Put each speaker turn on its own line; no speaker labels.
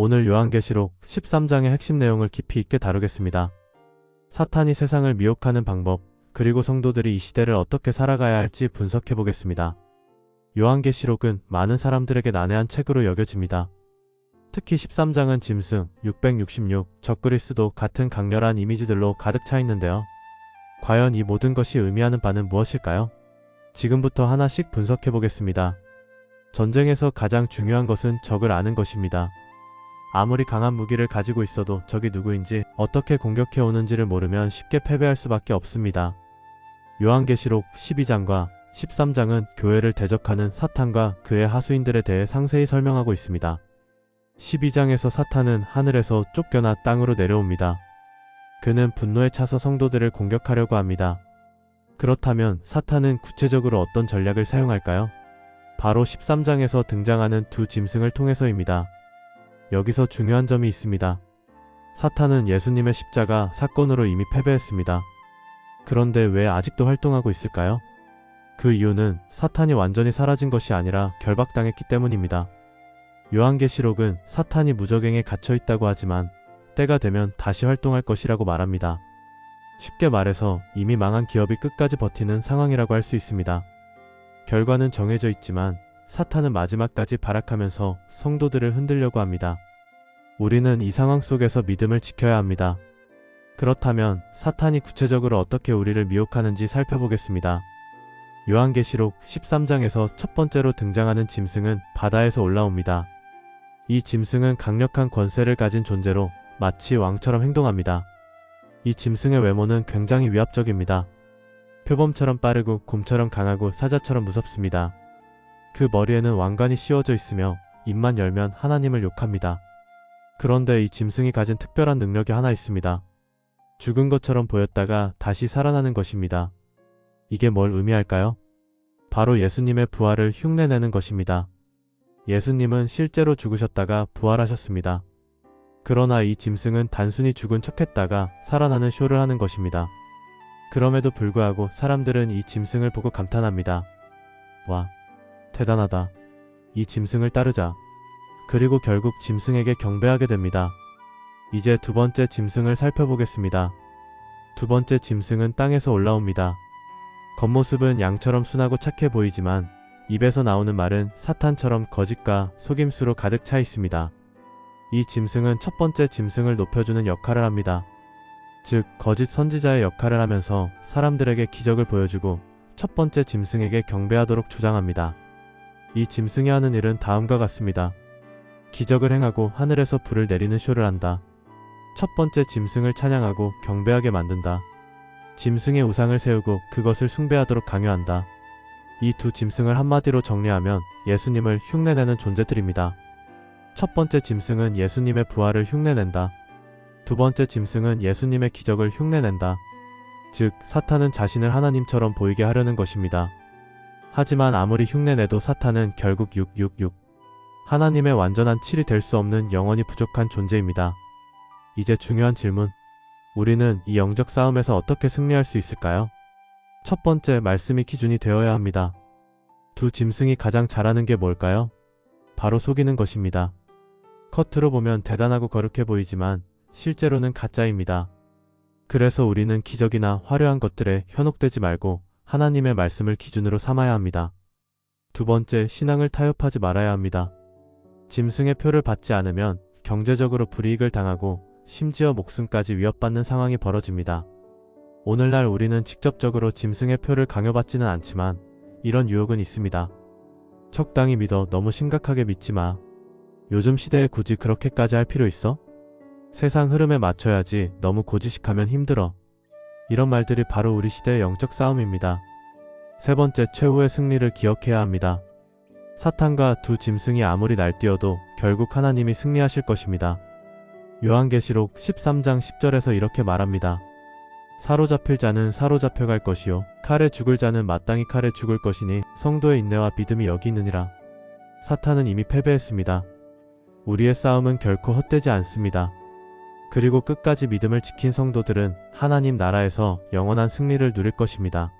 오늘 요한계시록 13장의 핵심 내용을 깊이 있게 다루겠습니다. 사탄이 세상을 미혹하는 방법, 그리고 성도들이 이 시대를 어떻게 살아가야 할지 분석해 보겠습니다. 요한계시록은 많은 사람들에게 난해한 책으로 여겨집니다. 특히 13장은 짐승, 666, 적그리스도 같은 강렬한 이미지들로 가득 차 있는데요. 과연 이 모든 것이 의미하는 바는 무엇일까요? 지금부터 하나씩 분석해 보겠습니다. 전쟁에서 가장 중요한 것은 적을 아는 것입니다. 아무리 강한 무기를 가지고 있어도 적이 누구인지 어떻게 공격해 오는지를 모르면 쉽게 패배할 수밖에 없습니다. 요한계시록 12장과 13장은 교회를 대적하는 사탄과 그의 하수인들에 대해 상세히 설명하고 있습니다. 12장에서 사탄은 하늘에서 쫓겨나 땅으로 내려옵니다. 그는 분노에 차서 성도들을 공격하려고 합니다. 그렇다면 사탄은 구체적으로 어떤 전략을 사용할까요? 바로 13장에서 등장하는 두 짐승을 통해서입니다. 여기서 중요한 점이 있습니다. 사탄은 예수님의 십자가 사건으로 이미 패배했습니다. 그런데 왜 아직도 활동하고 있을까요? 그 이유는 사탄이 완전히 사라진 것이 아니라 결박당했기 때문입니다. 요한계시록은 사탄이 무적행에 갇혀 있다고 하지만 때가 되면 다시 활동할 것이라고 말합니다. 쉽게 말해서 이미 망한 기업이 끝까지 버티는 상황이라고 할 수 있습니다. 결과는 정해져 있지만 사탄은 마지막까지 발악하면서 성도들을 흔들려고 합니다. 우리는 이 상황 속에서 믿음을 지켜야 합니다. 그렇다면 사탄이 구체적으로 어떻게 우리를 미혹하는지 살펴보겠습니다. 요한계시록 13장에서 첫 번째로 등장하는 짐승은 바다에서 올라옵니다. 이 짐승은 강력한 권세를 가진 존재로 마치 왕처럼 행동합니다. 이 짐승의 외모는 굉장히 위압적입니다. 표범처럼 빠르고 곰처럼 강하고 사자처럼 무섭습니다. 그 머리에는 왕관이 씌워져 있으며 입만 열면 하나님을 욕합니다. 그런데 이 짐승이 가진 특별한 능력이 하나 있습니다. 죽은 것처럼 보였다가 다시 살아나는 것입니다. 이게 뭘 의미할까요? 바로 예수님의 부활을 흉내내는 것입니다. 예수님은 실제로 죽으셨다가 부활하셨습니다. 그러나 이 짐승은 단순히 죽은 척했다가 살아나는 쇼를 하는 것입니다. 그럼에도 불구하고 사람들은 이 짐승을 보고 감탄합니다. 와, 대단하다. 이 짐승을 따르자. 그리고 결국 짐승에게 경배하게 됩니다. 이제 두 번째 짐승을 살펴보겠습니다. 두 번째 짐승은 땅에서 올라옵니다. 겉모습은 양처럼 순하고 착해 보이지만 입에서 나오는 말은 사탄처럼 거짓과 속임수로 가득 차 있습니다. 이 짐승은 첫 번째 짐승을 높여주는 역할을 합니다. 즉, 거짓 선지자의 역할을 하면서 사람들에게 기적을 보여주고 첫 번째 짐승에게 경배하도록 조장합니다. 이 짐승이 하는 일은 다음과 같습니다. 기적을 행하고 하늘에서 불을 내리는 쇼를 한다. 첫 번째 짐승을 찬양하고 경배하게 만든다. 짐승의 우상을 세우고 그것을 숭배하도록 강요한다. 이 두 짐승을 한마디로 정리하면 예수님을 흉내내는 존재들입니다. 첫 번째 짐승은 예수님의 부활을 흉내낸다. 두 번째 짐승은 예수님의 기적을 흉내낸다. 즉, 사탄은 자신을 하나님처럼 보이게 하려는 것입니다. 하지만 아무리 흉내내도 사탄은 결국 666. 하나님의 완전한 7이 될 수 없는 영원히 부족한 존재입니다. 이제 중요한 질문. 우리는 이 영적 싸움에서 어떻게 승리할 수 있을까요? 첫 번째 말씀이 기준이 되어야 합니다. 두 짐승이 가장 잘하는 게 뭘까요? 바로 속이는 것입니다. 겉으로 보면 대단하고 거룩해 보이지만 실제로는 가짜입니다. 그래서 우리는 기적이나 화려한 것들에 현혹되지 말고 하나님의 말씀을 기준으로 삼아야 합니다. 두 번째, 신앙을 타협하지 말아야 합니다. 짐승의 표를 받지 않으면 경제적으로 불이익을 당하고 심지어 목숨까지 위협받는 상황이 벌어집니다. 오늘날 우리는 직접적으로 짐승의 표를 강요받지는 않지만 이런 유혹은 있습니다. 적당히 믿어 너무 심각하게 믿지 마. 요즘 시대에 굳이 그렇게까지 할 필요 있어? 세상 흐름에 맞춰야지 너무 고지식하면 힘들어. 이런 말들이 바로 우리 시대의 영적 싸움입니다. 세 번째, 최후의 승리를 기억해야 합니다. 사탄과 두 짐승이 아무리 날뛰어도 결국 하나님이 승리하실 것입니다. 요한계시록 13장 10절에서 이렇게 말합니다. 사로잡힐 자는 사로잡혀 갈 것이요 칼에 죽을 자는 마땅히 칼에 죽을 것이니 성도의 인내와 믿음이 여기 있느니라. 사탄은 이미 패배했습니다. 우리의 싸움은 결코 헛되지 않습니다. 그리고 끝까지 믿음을 지킨 성도들은 하나님 나라에서 영원한 승리를 누릴 것입니다.